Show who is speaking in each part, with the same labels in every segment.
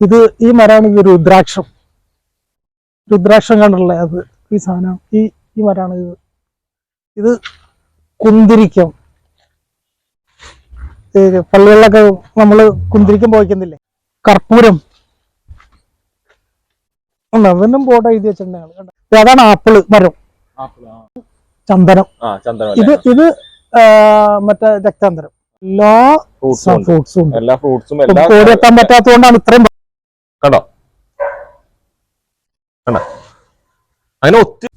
Speaker 1: ഇത് ഈ മരമാണ് ഇത് രുദ്രാക്ഷം. രുദ്രാക്ഷം കണ്ടല്ലേ അത്? ഈ സാധനം. ഈ ഈ മരമാണ് ഇത്. ഇത് കുന്തിരിക്കം. പള്ളികളിലൊക്കെ നമ്മൾ കുന്തിരിക്കം പോയിക്കുന്നില്ലേ? കർപ്പൂരം. അതിനും ബോർഡ് എഴുതി വെച്ചിട്ടുണ്ട് അതാണ് ആപ്പിൾ മരം. ചന്ദനം. ഇത് ഇത് മറ്റേ രക്താന്തരം. എല്ലാ
Speaker 2: ഫ്രൂട്ട്സും ഉണ്ട്.
Speaker 1: ഫ്രൂട്ട്സും ഉണ്ട്.
Speaker 2: എല്ലാ ഫ്രൂട്ട്സും
Speaker 1: ഓടിയെത്താൻ പറ്റാത്തതുകൊണ്ടാണ് ഇത്രയും
Speaker 2: കണ്ടോ? കണ്ടോ? അങ്ങനെ ഒത്തിരി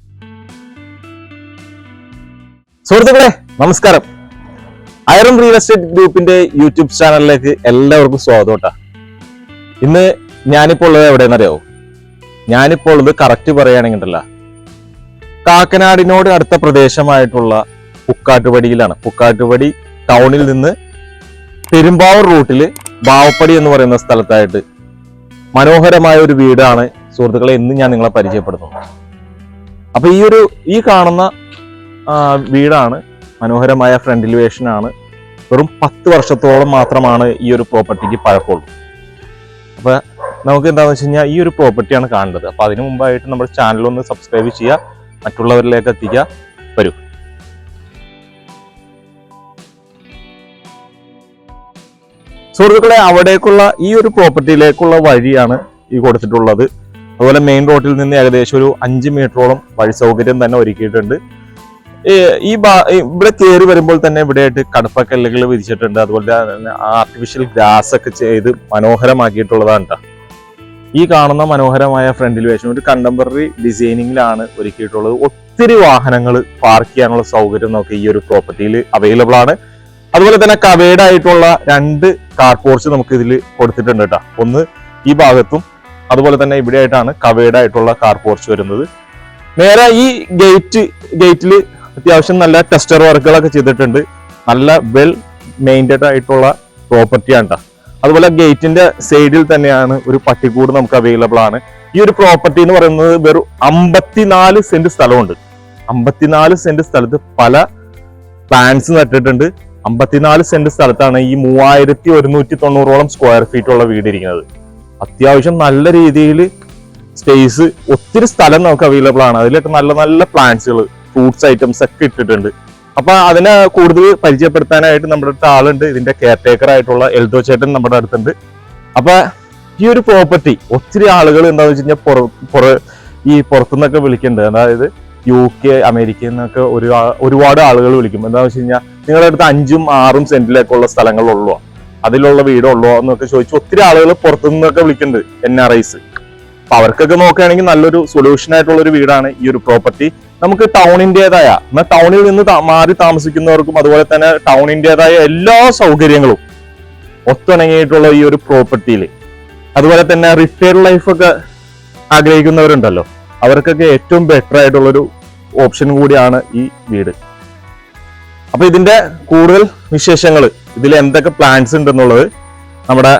Speaker 2: സുഹൃത്തുക്കളെ നമസ്കാരം. ഐറൺ റിയൽ എസ്റ്റേറ്റ് ഗ്രൂപ്പിന്റെ യൂട്യൂബ് ചാനലിലേക്ക് എല്ലാവർക്കും സ്വാഗതം കേട്ടാ. ഇന്ന് ഞാനിപ്പോൾ ഉള്ളത് എവിടെയെന്നറിയാവോ? ഞാനിപ്പോൾ ഉള്ളത് കറക്റ്റ് പറയുകയാണെങ്കിലല്ല. കാക്കനാടിനോട് അടുത്ത പ്രദേശമായിട്ടുള്ള പുക്കാട്ടുപടിയിലാണ്. പുക്കാട്ടുപടി ടൗണിൽ നിന്ന് പെരുമ്പാവൂർ റൂട്ടിൽ ബാവപ്പടി എന്ന് പറയുന്ന സ്ഥലത്തായിട്ട് മനോഹരമായ ഒരു വീടാണ് സുഹൃത്തുക്കളെ ഇന്ന് ഞാൻ നിങ്ങളെ പരിചയപ്പെടുത്തുന്നത് അപ്പൊ ഈ ഒരു ഈ കാണുന്ന വീടാണ് മനോഹരമായ ഫ്രണ്ട് ആണ്. വെറും പത്ത് വർഷത്തോളം മാത്രമാണ് ഈ ഒരു പ്രോപ്പർട്ടിക്ക് പഴക്കമുള്ളൂ. അപ്പൊ നമുക്ക് എന്താണെന്ന് വെച്ച് കഴിഞ്ഞാൽ ഈ ഒരു പ്രോപ്പർട്ടിയാണ് കാണേണ്ടത് അപ്പൊ അതിനു മുമ്പായിട്ട് നമ്മുടെ ചാനൽ ഒന്ന് സബ്സ്ക്രൈബ് ചെയ്യുക മറ്റുള്ളവരിലേക്ക് എത്തിക്കുക. സുഹൃത്തുക്കളെ അവിടേക്കുള്ള ഈ ഒരു പ്രോപ്പർട്ടിയിലേക്കുള്ള വഴിയാണ് ഈ കൊടുത്തിട്ടുള്ളത്. അതുപോലെ മെയിൻ റോഡിൽ നിന്ന് ഏകദേശം ഒരു അഞ്ച് മീറ്ററോളം വഴി സൗകര്യം തന്നെ ഒരുക്കിയിട്ടുണ്ട്. ഈ- ഇവിടെ കയറി വരുമ്പോൾ തന്നെ ഇവിടെയായിട്ട് കടുപ്പക്കല്ലുകൾ വിരിച്ചിട്ടുണ്ട്. അതുപോലെ ആർട്ടിഫിഷ്യൽ ഗ്രാസ് ഒക്കെ ചെയ്ത് മനോഹരമാക്കിയിട്ടുള്ളതാണ് കേട്ടോ ഈ കാണുന്ന മനോഹരമായ ഫ്രണ്ട് വേഷം ഒരു കണ്ടംപററി ഡിസൈനിങ്ങിലാണ് ഒരുക്കിയിട്ടുള്ളത്. ഒത്തിരി വാഹനങ്ങൾ പാർക്ക് ചെയ്യാനുള്ള സൗകര്യം നമുക്ക് ഈ ഒരു പ്രോപ്പർട്ടിയിൽ അവൈലബിൾ ആണ്. അതുപോലെ തന്നെ കവേഡ് ആയിട്ടുള്ള രണ്ട് കാർ പോർച്ച് നമുക്ക് ഇതിൽ കൊടുത്തിട്ടുണ്ട് കേട്ടോ. ഒന്ന് ഈ ഭാഗത്തും അതുപോലെ തന്നെ ഇവിടെ ആയിട്ടാണ് കവേഡ് ആയിട്ടുള്ള കാർ പോർച്ച് വരുന്നത്. നേരെ ഈ ഗേറ്റ് ഗേറ്റിൽ അത്യാവശ്യം നല്ല ടെസ്റ്റർ വർക്കുകളൊക്കെ ചെയ്തിട്ടുണ്ട്. നല്ല വെൽ മെയിന്റഡ് ആയിട്ടുള്ള പ്രോപ്പർട്ടിയാണ് കേട്ടോ അതുപോലെ ഗേറ്റിന്റെ സൈഡിൽ തന്നെയാണ് ഒരു പട്ടിക്കൂട് നമുക്ക് അവൈലബിൾ ആണ്. ഈ ഒരു പ്രോപ്പർട്ടി എന്ന് പറയുന്നത് വെറും അമ്പത്തിനാല് സെന്റ് സ്ഥലമുണ്ട്. അമ്പത്തിനാല് സെന്റ് സ്ഥലത്ത് പല പ്ലാന്റ്സ് നട്ടിട്ടുണ്ട്. അമ്പത്തിനാല് സെന്റ് സ്ഥലത്താണ് ഈ മൂവായിരത്തി ഒരുന്നൂറ്റി തൊണ്ണൂറോളം സ്ക്വയർ ഫീറ്റ് ഉള്ള വീട് ഇരിക്കുന്നത്. അത്യാവശ്യം നല്ല രീതിയിൽ സ്പേസ് ഒത്തിരി സ്ഥലം നമുക്ക് അവൈലബിൾ ആണ്. അതിലൊക്കെ നല്ല നല്ല പ്ലാന്റ്സുകൾ ഫ്രൂട്ട്സ് ഐറ്റംസ് ഒക്കെ ഇട്ടിട്ടുണ്ട്. അപ്പൊ അതിനെ കൂടുതൽ പരിചയപ്പെടുത്താനായിട്ട് നമ്മുടെ അടുത്ത് ആളുണ്ട്. ഇതിന്റെ കെയർ ടേക്കർ ആയിട്ടുള്ള എൽദോ ചേട്ടൻ നമ്മുടെ അടുത്തുണ്ട്. അപ്പൊ ഈ ഒരു പ്രോപ്പർട്ടി ഒത്തിരി ആളുകൾ എന്താണെന്ന് വെച്ച് കഴിഞ്ഞാൽ ഈ പുറത്തുനിന്നൊക്കെ വിളിക്കുന്നുണ്ട് അതായത് യു കെ അമേരിക്കയിൽ നിന്നൊക്കെ ഒരു ഒരുപാട് ആളുകൾ വിളിക്കും. എന്താണെന്ന് വെച്ച് കഴിഞ്ഞാൽ നിങ്ങളുടെ അടുത്ത് അഞ്ചും ആറും സെന്റിലേക്കുള്ള സ്ഥലങ്ങളുള്ളോ? അതിലുള്ള വീടുള്ളോ എന്നൊക്കെ ചോദിച്ചു ഒത്തിരി ആളുകൾ പുറത്തുനിന്നൊക്കെ വിളിക്കുന്നുണ്ട് എൻ ആർ ഐസ് അപ്പൊ അവർക്കൊക്കെ നോക്കുകയാണെങ്കിൽ നല്ലൊരു സൊല്യൂഷൻ ആയിട്ടുള്ള ഒരു വീടാണ് ഈ ഒരു പ്രോപ്പർട്ടി നമുക്ക് ടൗണിന്റെതായ എന്നാൽ ടൗണിൽ നിന്ന് മാറി താമസിക്കുന്നവർക്കും അതുപോലെ തന്നെ ടൗണിന്റെതായ എല്ലാ സൗകര്യങ്ങളും ഒത്തിണങ്ങിയിട്ടുള്ള ഈ ഒരു പ്രോപ്പർട്ടിയിൽ അതുപോലെ തന്നെ റിട്ടയർഡ് ലൈഫൊക്കെ ആഗ്രഹിക്കുന്നവരുണ്ടല്ലോ. അവർക്കൊക്കെ ഏറ്റവും ബെറ്റർ ആയിട്ടുള്ളൊരു ഓപ്ഷൻ കൂടിയാണ് ഈ വീട്. അപ്പൊ ഇതിന്റെ കൂടുതൽ വിശേഷങ്ങൾ ഇതിൽ എന്തൊക്കെ പ്ലാൻസ് ഉണ്ടെന്നുള്ളത് നമ്മുടെ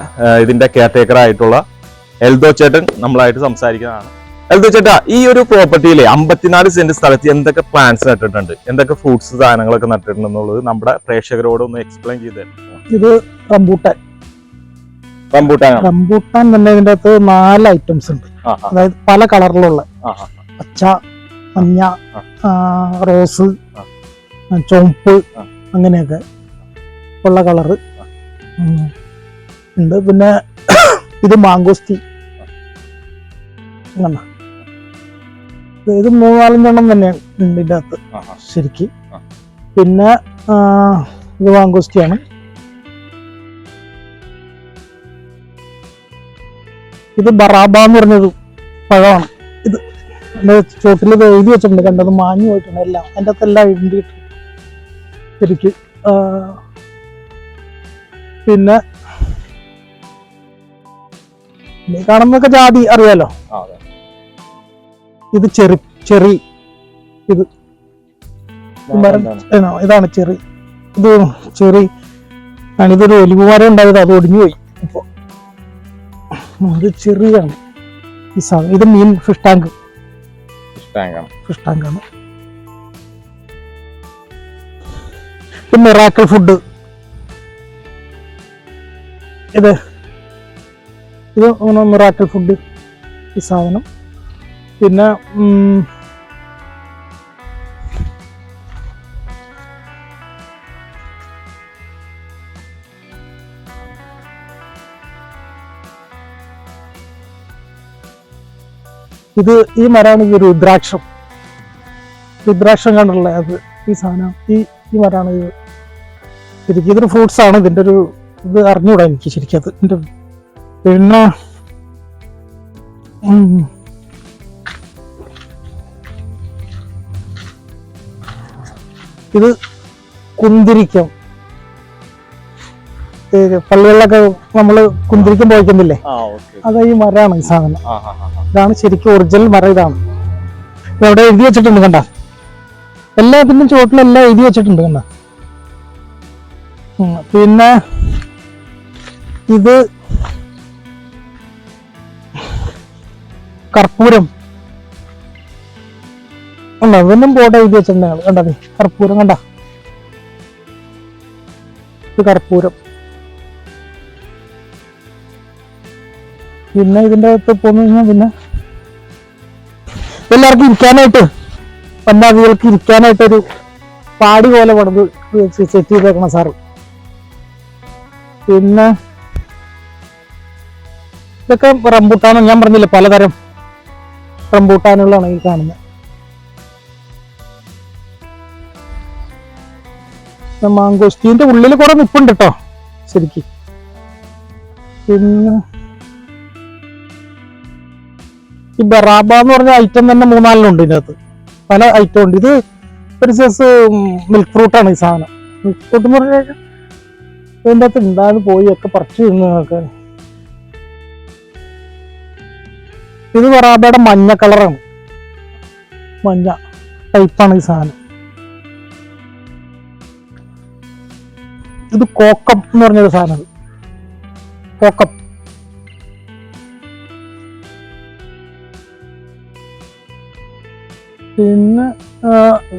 Speaker 2: ഇതിന്റെ കെയർ ടേക്കർ ആയിട്ടുള്ള എൽദോ ചേട്ടൻ നമ്മളായിട്ട് സംസാരിക്കുന്നതാണ്. എൽദോ ചേട്ടാ ഈ ഒരു പ്രോപ്പർട്ടിയിലെ അമ്പത്തിനാല് സെന്റ് സ്ഥലത്ത് എന്തൊക്കെ പ്ലാന്റ്സ് നട്ടിട്ടുണ്ട്? എന്തൊക്കെ ഫ്രൂട്ട്സ് സാധനങ്ങളൊക്കെ നട്ടിട്ടുണ്ട് എന്നുള്ളത് നമ്മുടെ പ്രേക്ഷകരോട് ഒന്ന് എക്സ്പ്ലെയിൻ ചെയ്ത്
Speaker 1: ഇത് റംബൂട്ടാൻ.
Speaker 2: റംബൂട്ടാനാണ്?
Speaker 1: റംബൂട്ടാൻ തന്നെ ഇതിന്റെ അകത്ത് നാല് ഐറ്റംസ് ഉണ്ട്. അതായത് പല കളറിലുള്ള. പച്ച മഞ്ഞ റോസ് ചുവപ്പ് അങ്ങനെയൊക്കെ ഉള്ള കളറ് ഉണ്ട്. പിന്നെ ഇത് മാങ്കോസ്തി. കണ്ടോ? ഇത് മൂന്നാലഞ്ചെണ്ണം തന്നെയാണ് ഉണ്ട് ഇതിന്റെ അകത്ത്. ശരിക്ക്. പിന്നെ ഇത് മാങ്കോസ്തിയാണ്. ഇത് ബറാബ എന്ന് പറഞ്ഞൊരു പഴമാണ്. ചോട്ടിൽ ഇത് എഴുതി വെച്ചിട്ടുണ്ട്. കണ്ടത് മാഞ്ഞു പോയിട്ടുണ്ട് എല്ലാം. എന്റെ അകത്ത് എല്ലാം എഴുതിയിട്ട് ശരിക്ക്. പിന്നെ നീ കാണുന്നൊക്കെ ജാതി അറിയാലോ. ഇത് ചെറി ചെറി. ഇത്? ഇതാണ് ചെറി. ഇത് ചെറി. ഞാനിതൊരു ഇതൊരു ഒലിവ് മരം ഉണ്ടായത്. അത് ഒടിഞ്ഞു പോയി. ഇപ്പൊ ഇത് ചെറിയാണ്. ഈ സാധനം. ഇത് മീൻ ഫിഷ് ടാങ്ക്
Speaker 2: ഇഷ്ടാങ്കാണ്.
Speaker 1: ഫിഷ് ടാങ്കാണ് മിറാക്കിൾ ഫുഡ്. ഇത്. ഇത് മിറാക്കൽ ഫുഡ് ഈ സാധനം. പിന്നെ ഇത് ഈ മരമാണ് ഈ രുദ്രാക്ഷം രുദ്രാക്ഷം കണ്ടുള്ള അത്? ഈ സാധനം. ഈ ഈ മരമാണ് ഇത്. ശരിക്കും ഇതൊരു ഫ്രൂട്ട്സ് ആണ്. ഇതിന്റെ ഒരു ഇത് അറിഞ്ഞുകൂടാ എനിക്ക് ശരിക്കും അത്. എന്റെ പിന്നെ. ഇത് കുന്തിരിക്കം. പള്ളികളിലൊക്കെ നമ്മൾ കുന്തിരിക്കം പോയിക്കുന്നില്ലേ? അത് ഈ മരമാണ് ഈ സാധനം. ഇതാണ് ശരിക്കും ഒറിജിനൽ മരം ഇതാണ്. ഇവിടെ എഴുതി വെച്ചിട്ടുണ്ട് കണ്ട? എല്ലാത്തിനും ചുവട്ടിലെല്ലാം എഴുതി വെച്ചിട്ടുണ്ട് കണ്ട? പിന്നെ ഇത് കർപ്പൂരം. കണ്ടോ അതിനും ബോർഡ് എഴുതി വെച്ചിട്ടുണ്ട് കണ്ടത് കർപ്പൂരം കണ്ട? ഇത് കർപ്പൂരം. പിന്നെ ഇതിന്റെ അകത്ത് കഴിഞ്ഞാൽ പിന്നെ എല്ലാവർക്കും ഇരിക്കാനായിട്ട് വന്യാദികൾക്ക് ഇരിക്കാനായിട്ടൊരു പാടി പോലെ പണിത് സെറ്റ് ചെയ്തേക്കണം സാറ്. പിന്നെ ഇതൊക്കെ റംബൂട്ടാണ്. ഞാൻ പറഞ്ഞില്ല പലതരം റംബൂട്ടാനുകളാണ് ഈ കാണുന്നത് മാങ്കോസ്റ്റീന്റെ ഉള്ളിൽ കുറെ നിപ്പുണ്ട് കേട്ടോ ശരിക്കും. പിന്നെ ഈ ബറാബ എന്ന് പറഞ്ഞ ഐറ്റം തന്നെ മൂന്നാലിനുണ്ട് ഇതിനകത്ത്. പല ഐറ്റം ഉണ്ട്. ഇത് ഒരു സൈസ് മിൽക്ക് ഫ്രൂട്ടാണ് ഈ സാധനം. മിൽക്ക് ഫ്രൂട്ട് എന്ന് പറഞ്ഞു കഴിഞ്ഞാൽ ഇതിന്റെ അകത്ത് ഉണ്ടാകുന്ന പോയി ഒക്കെ പറിച്ചു തിന്നൊക്കെ ഇത് ബറാബയുടെ മഞ്ഞ കളറാണ് മഞ്ഞ ടൈപ്പാണ് ഈ സാധനം. ഇത് കോക്കം എന്ന് പറഞ്ഞൊരു സാധനം. കോക്കം. പിന്നെ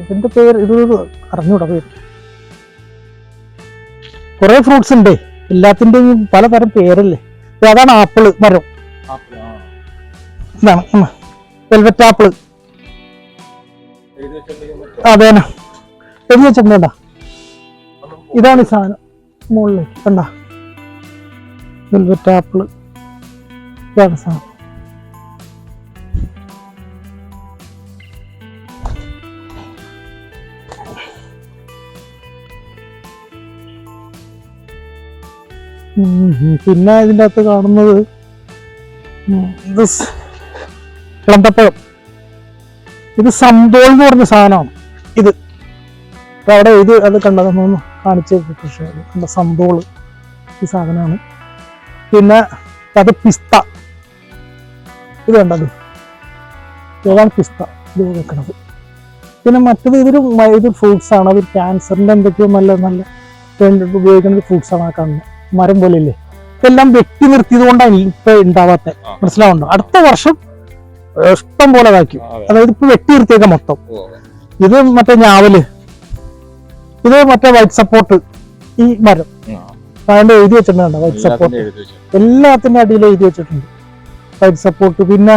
Speaker 1: ഇതിന്റെ പേര് ഇത് അറിഞ്ഞൂടാ പേര്. കുറെ ഫ്രൂട്ട്സ് ഉണ്ട്. എല്ലാത്തിന്റെയും പലതരം പേരല്ലേ. അതാണ് ആപ്പിൾ മരം. ഇതാണ് വെൽവെറ്റ് ആപ്പിൾ. അതേന എഴുതി വെച്ചിട്ടുണ്ട ഇതാണ് ഈ സാധനം. മുകളിലേക്ക് കണ്ട? Velvet apple. ഇതാണ് സാധനം. പിന്നെ ഇതിന്റെ അകത്ത് കാണുന്നത് ഇത് ഇളന്തപ്പഴം ഇത് സംതോൾ എന്ന് പറഞ്ഞ സാധനമാണ്. ഇത്. അവിടെ ഇത് അത് കണ്ടതൊന്ന് കാണിച്ച് കൃഷി കണ്ട സംതോൾ ഈ സാധനമാണ്. പിന്നെ അത് പിസ്ത. ഇത് കണ്ടത്. ഏതാണ് പിസ്ത. ഇത് വെക്കണത്. പിന്നെ മറ്റത് ഇതൊരു ഇതൊരു ഇത് ഫ്രൂട്ട്സ് ആണ് അത് ക്യാൻസറിന്റെ എന്തൊക്കെയോ നല്ല നല്ല ഉപയോഗിക്കുന്ന ഫ്രൂട്ട്സ് ആണ് ആ കാണുന്നത്. മരം പോലെ അല്ലേ ഇതെല്ലാം വെട്ടി നിർത്തിയത് കൊണ്ടാണ് ഇപ്പൊ ഉണ്ടാവാത്ത. മനസ്സിലാവുണ്ടോ? അടുത്ത വർഷം ഇഷ്ടം പോലെ ഇതാക്കി. അതായത് ഇപ്പൊ വെട്ടി നിർത്തിയേക്ക മൊത്തം. ഇത് മറ്റേ ഞാവൽ. ഇത് മറ്റേ വൈറ്റ് സപ്പോർട്ട് ഈ മരം. അതിന്റെ എഴുതി വെച്ചിട്ടുണ്ട് വൈറ്റ് സപ്പോർട്ട് എല്ലാത്തിന്റെ അടിയിൽ എഴുതി വെച്ചിട്ടുണ്ട്. വൈറ്റ് സപ്പോർട്ട് പിന്നെ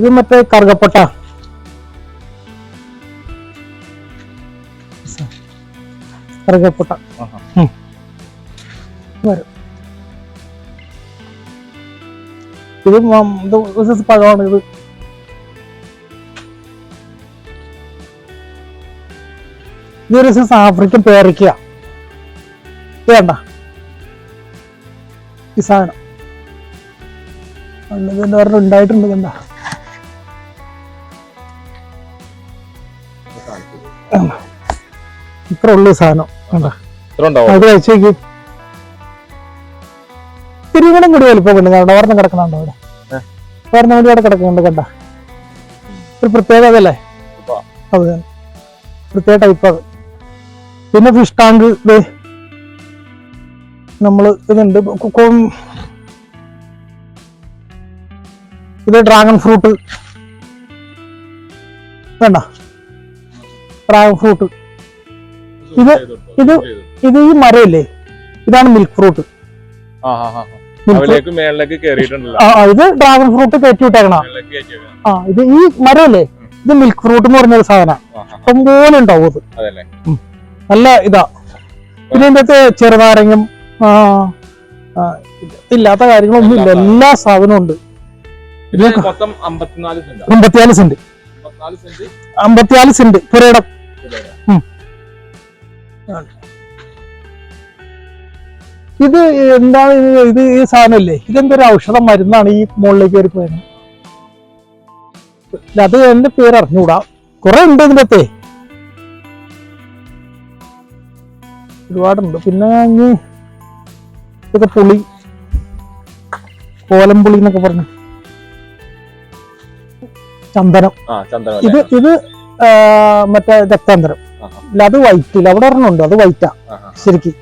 Speaker 1: ഇത് മറ്റേ കറുകപ്പട്ട. കറുകപ്പട്ട. വരും. ഇത് ഇത് പഴമാണ് ഇത്. ഇതൊരു ആഫ്രിക്കൻ പേരയ്ക്ക. വേണ്ട. ഈ സാധനം. ഒരെണ്ണം ഉണ്ടായിട്ടുണ്ട് കണ്ട ഇത്ര ഉള്ളു സാധനം. കണ്ട? അത് തിരുവണം കൂടി വലിപ്പം ഉണ്ട് കണ്ടോ ഓർമ്മ കിടക്കണുണ്ടോ അവിടെ? ഓർമ്മ കൂടി അവിടെ കിടക്കുന്നുണ്ട് കണ്ട? ഒരു പ്രത്യേകത അതല്ലേ? അത്. പ്രത്യേക ടൈപ്പ് അത്. പിന്നെ ഫിഷ് ടാങ്ക് ഇത് നമ്മൾ ഇതുണ്ട്. ഇത് ഡ്രാഗൺ ഫ്രൂട്ട് വേണ്ട ഡ്രാഗൺ ഫ്രൂട്ട് ഇത് ഇത് ഇത് ഈ മരമില്ലേ ഇതാണ് മിൽക്ക് ഫ്രൂട്ട് ഇത് ഡ്രാഗൺ ഫ്രൂട്ട് കയറ്റി വിട്ടേക്കണ. ആ ഇത് ഈ മരമല്ലേ ഇത് മിൽക്ക് ഫ്രൂട്ട് എന്ന് പറഞ്ഞൊരു സാധനം.
Speaker 2: ആ.
Speaker 1: ഇഷ്ടംപോലെ ഉണ്ടാവും അത്. നല്ല ഇതാ. പിന്നെ ഇതിന്റെ ചെറുനാരങ്ങം ഇല്ലാത്ത കാര്യങ്ങളൊന്നും ഇല്ല. എല്ലാ സാധനവും ഉണ്ട്.
Speaker 2: അമ്പത്തിനാല് സെന്റ്.
Speaker 1: അമ്പത്തിനാല് സെന്റ്. പുരയിടം. ഇത് എന്താണ് ഇത്? ഈ സാധനമല്ലേ? ഇതെന്തൊരു ഔഷധം മരുന്നാണ് ഈ മുകളിലേക്ക് കയറി പോയത്? അത് എന്റെ പേര് അറിഞ്ഞുകൂടാ. കുറെ ഉണ്ട് ഇതിന്റെ അകത്തെ. ഒരുപാടുണ്ട്. പിന്നെ ഇനി ഇതൊക്കെ പുളി. കോലംപുളി എന്നൊക്കെ പറഞ്ഞു. ചന്ദനം.
Speaker 2: ആ ചന്ദനം
Speaker 1: ഇത് ഇത് മറ്റേ രക്താന്തരം. ഇല്ല അത് വൈറ്റ് ഇല്ല. അവിടെ ഒരെണ്ണമുണ്ട് അത് വൈറ്റാ ശരിക്ക്.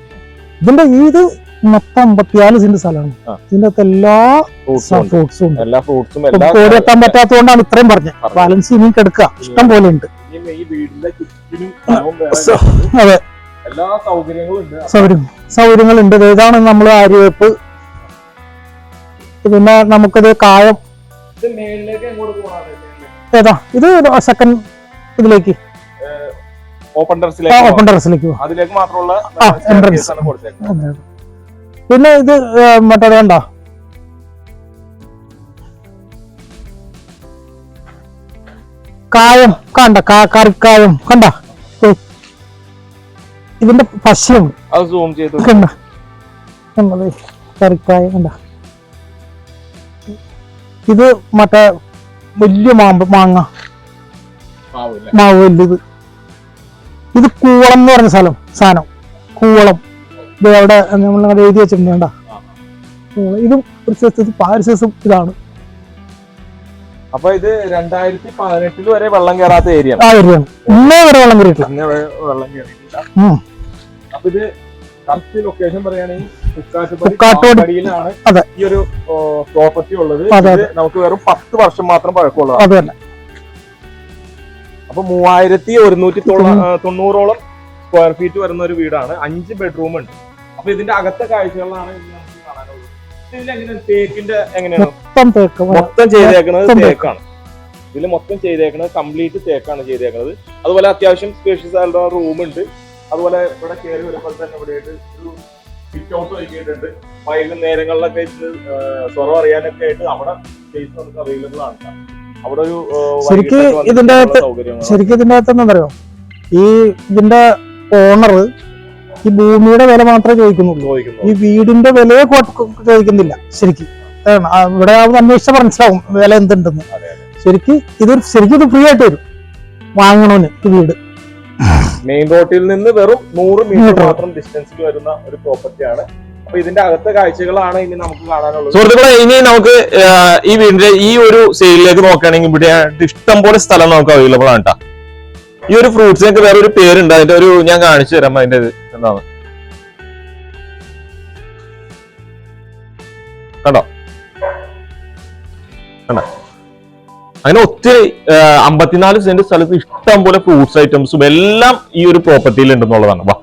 Speaker 1: ഇതിന്റെ ഇത് മൊത്തം അമ്പത്തിനാല് സെന്റ് സ്ഥലമാണ്. ഇതിന്റെ അകത്ത് എല്ലാ
Speaker 2: ഫ്രൂട്ട്സും ഉണ്ട്. എല്ലാ ഫ്രൂട്ട്സും
Speaker 1: ഇപ്പൊ കോടി എത്താൻ പറ്റാത്തതുകൊണ്ടാണ് ഇത്രയും പറഞ്ഞത്. ബാലൻസ് ഇനിയും കിടക്കുക. ഇഷ്ടം പോലെ ഉണ്ട്. അതെ. സൗകര്യം സൗകര്യങ്ങളുണ്ട്. ഇതാണ് നമ്മൾ ആര്യവെപ്പ് പിന്നെ നമുക്കത് കായം. ഏതാ? ഇത് സെക്കൻഡ് ഇതിലേക്ക്.
Speaker 2: ഓപ്പൺ ടെറസിലേക്ക്
Speaker 1: ഓപ്പൺ ടെറസിലേക്ക്
Speaker 2: അതിലേക്ക് മാത്രമുള്ള
Speaker 1: പിന്നെ ഇത് മറ്റേ വേണ്ട കായം കണ്ട കറിക്കായം കണ്ട? ഇതിന്റെ പശ്യം.
Speaker 2: സൂം ചെയ്ത്
Speaker 1: കണ്ട? കണ്ടത്? കറിക്കായം കണ്ട? ഇത് മറ്റേ വലിയ മാമ്പ മാങ്ങ. മാവ് വലുത്. ഇത് കൂവളം എന്ന് പറഞ്ഞ സ്ഥലം സാധനം കൂവളം. ഇത് അവിടെ നമ്മൾ അവിടെ എഴുതി വെച്ചിട്ടുണ്ട് വേണ്ട ഇതും ഒരു സൈസ് പാരിസൈസും ഇതാണ്.
Speaker 2: അപ്പൊ ഇത് രണ്ടായിരത്തി പതിനെട്ടിൽ വരെ വെള്ളം കയറാത്ത ഏരിയ
Speaker 1: ആ ഏരിയ ഇന്നേ വരെ വെള്ളം കയറിയിട്ടില്ല
Speaker 2: വെള്ളം കയറിയിട്ടില്ല. അപ്പൊ ഇത് കറക്റ്റ് ലൊക്കേഷൻ പറയുകയാണെങ്കിൽ
Speaker 1: കുക്കാട്ടോട് ാണ് അതെ.
Speaker 2: ഈ ഒരു പ്രോപ്പർട്ടി ഉള്ളത്. നമുക്ക് വെറും പത്ത് വർഷം മാത്രം പഴക്കമുള്ളതാണ്.
Speaker 1: അത്.
Speaker 2: അപ്പൊ മൂവായിരത്തി ഒരുന്നൂറ്റി തൊണ്ണൂറോളം സ്ക്വയർ ഫീറ്റ് വരുന്ന ഒരു വീടാണ്. അഞ്ച് ബെഡ്റൂം ഉണ്ട്. അപ്പൊ ഇതിന്റെ അകത്തെ കാഴ്ചകളാണ് നമുക്ക് കാണാനുള്ളത്. തേക്കിന്റെ എങ്ങനെയാണ്?
Speaker 1: മൊത്തം തേക്ക്
Speaker 2: മൊത്തം ചെയ്തേക്കുന്നത് തേക്കാണ്. ഇതിൽ മൊത്തം ചെയ്തേക്കുന്നത് കംപ്ലീറ്റ് തേക്കാണ് ചെയ്തേക്കുന്നത്. അതുപോലെ അത്യാവശ്യം സ്പേഷ്യസ് ആയിട്ടുള്ള റൂം ഉണ്ട്. അതുപോലെ ഇവിടെ കയറി വരുമ്പോൾ തന്നെ ഇവിടെ ആയിട്ട് ഒരു ഔട്ട് ഒരുക്കിയിട്ടുണ്ട്. വൈകുന്നേരങ്ങളിലൊക്കെ ഇത് സ്വറം അറിയാനൊക്കെ ആയിട്ട് അവിടെ സ്പേസ് നമുക്ക് അവൈലബിൾ ആണ്. അവിടെ ഒരു
Speaker 1: ശരിക്ക് ഇതിന്റെ അകത്ത് ശരിക്കും ഇതിന്റെ അകത്ത് എന്താ ഈ ഇതിന്റെ ഓണർ ഈ ഭൂമിയുടെ വില മാത്രമേ ചോദിക്കുന്നുള്ളൂ.
Speaker 2: ചോദിക്കുന്നു
Speaker 1: ഈ വീടിന്റെ വിലയെ ചോദിക്കുന്നില്ല ശരിക്കും. ഇവിടെ അത് അന്വേഷിച്ചാൽ മനസ്സിലാവും വില എന്തുണ്ടെന്ന്. ശരിക്ക് ഇത് ശരിക്കും ഇത് ഫ്രീ ആയിട്ട് വരും. വാങ്ങണോന് ഈ വീട്.
Speaker 2: മെയിൻ റോഡിൽ നിന്ന് വെറും നൂറ് മീറ്റർ. മാത്രം ഡിസ്റ്റൻസിൽ വരുന്ന ഒരു പ്രോപ്പർട്ടിയാണ് അപ്പൊ ഇതിന്റെ അകത്തെ കാഴ്ചകളാണ് ഇനി നമുക്ക് കാണാനുള്ളത്. സുഹൃത്തുക്കളെ ഇനി നമുക്ക് ഈ വീടിന്റെ ഈ ഒരു സെയിലിലേക്ക് നോക്കുകയാണെങ്കിൽ ഇവിടെ ഇഷ്ടം പോലെ സ്ഥലം നമുക്ക് അവൈലബിൾ ആണ് കേട്ടോ ഈ ഒരു ഫ്രൂട്ട്സിനൊക്കെ വേറെ ഒരു പേരുണ്ട് അതിന്റെ ഒരു ഞാൻ കാണിച്ചു തരാം അതിന്റെ എന്താണ്. കണ്ടോ? കണ്ടോ? അങ്ങനെ ഒത്തിരി അമ്പത്തിനാല് സെന്റ് സ്ഥലത്ത് ഇഷ്ടം പോലെ ഫ്രൂട്ട്സ് ഐറ്റംസും എല്ലാം ഈ ഒരു പ്രോപ്പർട്ടിയിൽ ഉണ്ടെന്നുള്ളതാണ്. വാ.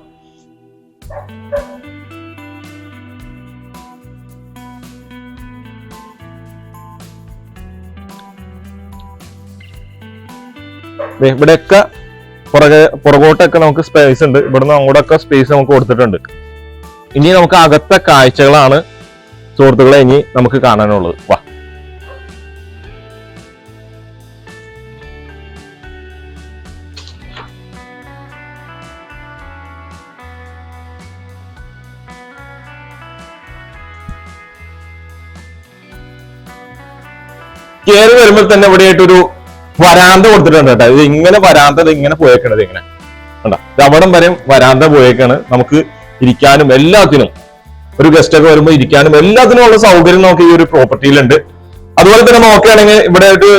Speaker 2: ഇവിടെയൊക്കെ പുറകെ പുറകോട്ടൊക്കെ നമുക്ക് സ്പേസ് ഉണ്ട്. ഇവിടുന്ന് അങ്ങോട്ടൊക്കെ സ്പേസ് നമുക്ക് കൊടുത്തിട്ടുണ്ട്. ഇനി നമുക്ക് അകത്തെ കാഴ്ചകളാണ് സുഹൃത്തുക്കളെ ഇനി നമുക്ക് കാണാനുള്ളത്. വാ. കയറി വരുമ്പോൾ തന്നെ ഇവിടെ ആയിട്ടൊരു വരാന്ത കൊടുത്തിട്ടുണ്ട് കേട്ടോ. ഇത് ഇങ്ങനെ വരാന്ത ഇങ്ങനെ പോയേക്കണത് ഇങ്ങനെ. കണ്ടോ? ഇത് അവിടം വരെ വരാന്ത പോയേക്കാണ്. നമുക്ക് ഇരിക്കാനും എല്ലാത്തിനും. ഒരു ഗസ്റ്റ് ഒക്കെ വരുമ്പോൾ ഇരിക്കാനും എല്ലാത്തിനും ഉള്ള സൗകര്യം നമുക്ക് ഈ ഒരു പ്രോപ്പർട്ടിയിലുണ്ട് അതുപോലെ തന്നെ നോക്കുകയാണെങ്കിൽ ഇവിടെ ആയിട്ട്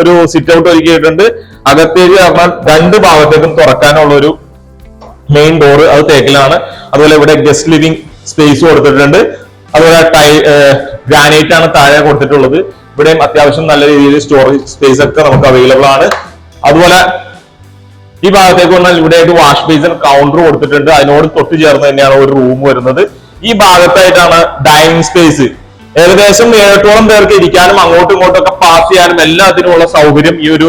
Speaker 2: ഒരു സിറ്റ് ഔട്ട് ഒരുക്കിയിട്ടുണ്ട്. അകത്തേക്ക് പറഞ്ഞാൽ രണ്ട് ഭാഗത്തേക്കും തുറക്കാനുള്ള ഒരു മെയിൻ ഡോറ് അത് തേക്കിലാണ്. അതുപോലെ ഇവിടെ ഗസ്റ്റ് ലിവിംഗ് സ്പേസ് കൊടുത്തിട്ടുണ്ട്. അതുപോലെ ടൈ ഗ്രാനൈറ്റ് ആണ് താഴെ കൊടുത്തിട്ടുള്ളത്. ഇവിടെയും അത്യാവശ്യം നല്ല രീതിയിൽ സ്റ്റോറേജ് സ്പേസ് ഒക്കെ നമുക്ക് അവൈലബിൾ ആണ്. അതുപോലെ ഈ ഭാഗത്തേക്ക് വന്നാൽ ഇവിടെയായിട്ട് വാഷ് ബേസിൻ കൗണ്ടർ കൊടുത്തിട്ടുണ്ട്. അതിനോട് തൊട്ട് ചേർന്ന് തന്നെയാണ് ഒരു റൂം വരുന്നത്. ഈ ഭാഗത്തായിട്ടാണ് ഡൈനിങ് സ്പേസ് ഏകദേശം ഏഴോളം പേർക്ക് ഇരിക്കാനും അങ്ങോട്ടും ഇങ്ങോട്ടും ഒക്കെ പാസ് ചെയ്യാനും എല്ലാത്തിനുമുള്ള സൗകര്യം ഈ ഒരു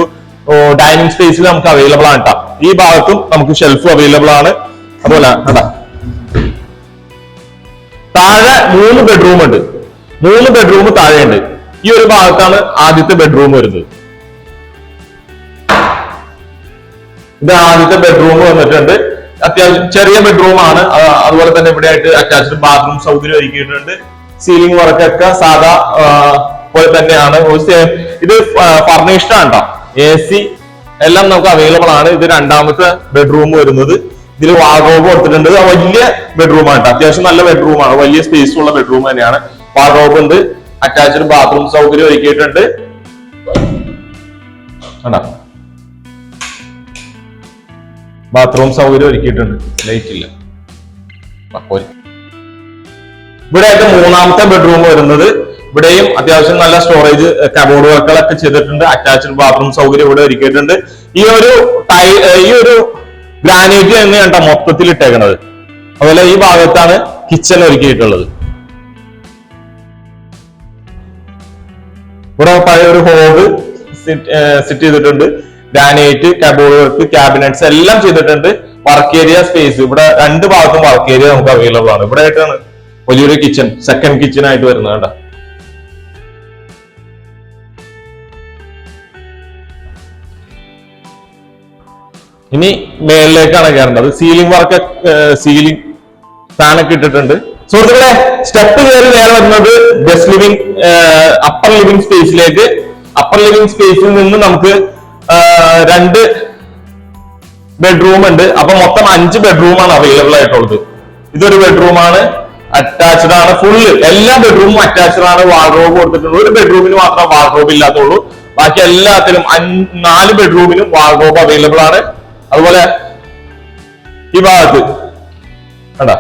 Speaker 2: ഡൈനിങ് സ്പേസിൽ നമുക്ക് അവൈലബിൾ ആണ് കേട്ടോ ഈ ഭാഗത്തും നമുക്ക് ഷെൽഫ് അവൈലബിൾ ആണ്. അതുപോലെ കണ്ടാ. താഴെ മൂന്ന് ബെഡ്റൂം ഉണ്ട്. മൂന്ന് ബെഡ്റൂം താഴെയുണ്ട്. ഈ ഒരു ഭാഗത്താണ് ആദ്യത്തെ ബെഡ്റൂം വരുന്നത്. ഇത് ആദ്യത്തെ ബെഡ്റൂം വന്നിട്ടുണ്ട്. അത്യാവശ്യം ചെറിയ ബെഡ്റൂം ആണ്. അതുപോലെ തന്നെ ഇവിടെ ആയിട്ട് അറ്റാച്ച്ഡ് ബാത്റൂം സൗകര്യം ഒരുക്കിയിട്ടുണ്ട്. സീലിംഗ് വർക്കൊക്കെ സാധാ പോലെ തന്നെയാണ്. ഇത് ഫർണിഷ്ഡ് ആണ് എ സി എല്ലാം നമുക്ക് അവൈലബിൾ ആണ്. ഇത് രണ്ടാമത്തെ ബെഡ്റൂം വരുന്നത്. ഇതിൽ വാർഡ്രോബ് കൊടുത്തിട്ടുണ്ട്. വലിയ ബെഡ്റൂം ആണ്. അത്യാവശ്യം നല്ല ബെഡ്റൂം ആണ്. വലിയ സ്പേസ് ഉള്ള ബെഡ്റൂം തന്നെയാണ്. വാർഡ്രോബ് ഉണ്ട്. അറ്റാച്ച്ഡ് ബാത്റൂം സൗകര്യം ഒരുക്കിയിട്ടുണ്ട്. ബാത്റൂം സൗകര്യം ഒരുക്കിയിട്ടുണ്ട്. ലൈറ്റ് ഇല്ല. ഇവിടെ ആയിട്ട് മൂന്നാമത്തെ ബെഡ്റൂം വരുന്നത്. ഇവിടെയും അത്യാവശ്യം നല്ല സ്റ്റോറേജ് കബോർഡ് വർക്കുകളൊക്കെ ചെയ്തിട്ടുണ്ട്. അറ്റാച്ച്ഡ് ബാത്റൂം സൗകര്യം ഇവിടെ ഒരുക്കിയിട്ടുണ്ട്. ഈ ഒരു ടൈ ഈ ഒരു ഗ്രാനൈറ്റ് തന്നെയാണ് മൊത്തത്തിൽ ഇട്ടേക്കണത് അതുപോലെ ഈ ഭാഗത്താണ് കിച്ചൺ ഒരുക്കിയിട്ടുള്ളത്. ഇവിടെ പഴയ ഒരു ഹോബ് സെറ്റ് ചെയ്തിട്ടുണ്ട്. ഗ്രാനൈറ്റ് കബോർഡ് വർക്ക് ക്യാബിനറ്റ്സ് എല്ലാം ചെയ്തിട്ടുണ്ട്. വർക്ക് ഏരിയ സ്പേസ് ഇവിടെ രണ്ട് ഭാഗത്തും വർക്ക് ഏരിയ നമുക്ക് അവൈലബിൾ ആണ്. ഇവിടെ ആയിട്ടാണ് വലിയൊരു കിച്ചൺ സെക്കൻഡ് കിച്ചൺ ആയിട്ട് വരുന്നത് കേട്ടോ. ഇനി മേളിലേക്കാണ് കയറേണ്ടത്. സീലിംഗ് വർക്ക് സീലിംഗ് ഫാനൊക്കെ ഇട്ടിട്ടുണ്ട്. സുഹൃത്തുക്കളെ സ്റ്റെപ്പ് കയറി നേരെ വരുന്നത് ബെസ്റ്റ് ലിവിംഗ് അപ്പർ ലിവിംഗ് സ്പേസിലേക്ക് അപ്പർ ലിവിംഗ് സ്പേസിൽ നിന്ന് നമുക്ക് രണ്ട് ബെഡ്റൂം ഉണ്ട്. അപ്പൊ മൊത്തം അഞ്ച് ബെഡ്റൂം ആണ് അവൈലബിൾ ആയിട്ടുള്ളത്. ഇതൊരു ബെഡ്റൂം ആണ് അറ്റാച്ച്ഡ് ആണ് ഫുള്ള് എല്ലാ ബെഡ്റൂമും അറ്റാച്ച്ഡ് ആണ് വാർഡ്രോബ് കൊടുത്തിട്ടുണ്ട്. ഒരു ബെഡ്റൂമിന് മാത്രം വാർഡ്രോബ് ഇല്ലാത്തുള്ളൂ. ബാക്കി എല്ലാത്തിലും നാല് ബെഡ്റൂമിനും വാർഡ്രോബ് അവൈലബിൾ ആണ്. അതുപോലെ ഈ ഭാഗത്ത് കണ്ടാ?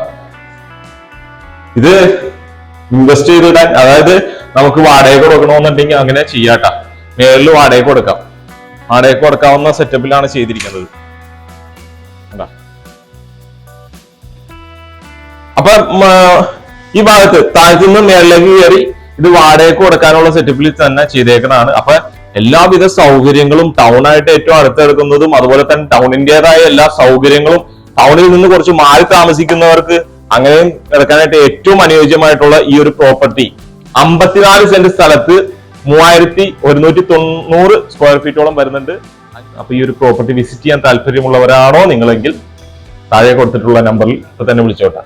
Speaker 2: ഇത് ഇൻവെസ്റ്റ് ചെയ്തിടാൻ അതായത് നമുക്ക് വാടക കൊടുക്കണമെന്നുണ്ടെങ്കിൽ അങ്ങനെ ചെയ്യാട്ട. മേളിൽ വാടക കൊടുക്കാം. വാടക കൊടുക്കാവുന്ന സെറ്റപ്പിലാണ് ചെയ്തിരിക്കുന്നത്. അപ്പൊ ഈ ഭാഗത്ത് താഴത്തു നിന്ന് മേളിലേക്ക് കയറി ഇത് വാടക കൊടുക്കാനുള്ള സെറ്റപ്പിൽ തന്നെ ചെയ്തേക്കുന്നതാണ്. അപ്പൊ എല്ലാവിധ സൗകര്യങ്ങളും ടൗൺ ആയിട്ട് ഏറ്റവും അടുത്തെടുക്കുന്നതും അതുപോലെ തന്നെ ടൗണിന്റേതായ എല്ലാ സൗകര്യങ്ങളും ടൗണിൽ നിന്ന് കുറച്ച് മാറി താമസിക്കുന്നവർക്ക് അങ്ങനെയും എടുക്കാനായിട്ട് ഏറ്റവും അനുയോജ്യമായിട്ടുള്ള ഈ ഒരു പ്രോപ്പർട്ടി അമ്പത്തിനാല് സെന്റ് സ്ഥലത്ത് മൂവായിരത്തി ഒരുന്നൂറ്റി തൊണ്ണൂറ് സ്ക്വയർ ഫീറ്റോളം വരുന്നുണ്ട്. അപ്പൊ ഈ ഒരു പ്രോപ്പർട്ടി വിസിറ്റ് ചെയ്യാൻ താല്പര്യമുള്ളവരാണോ നിങ്ങളെങ്കിൽ താഴെ കൊടുത്തിട്ടുള്ള നമ്പറിൽ ഇപ്പൊ തന്നെ വിളിച്ചോട്ടെ.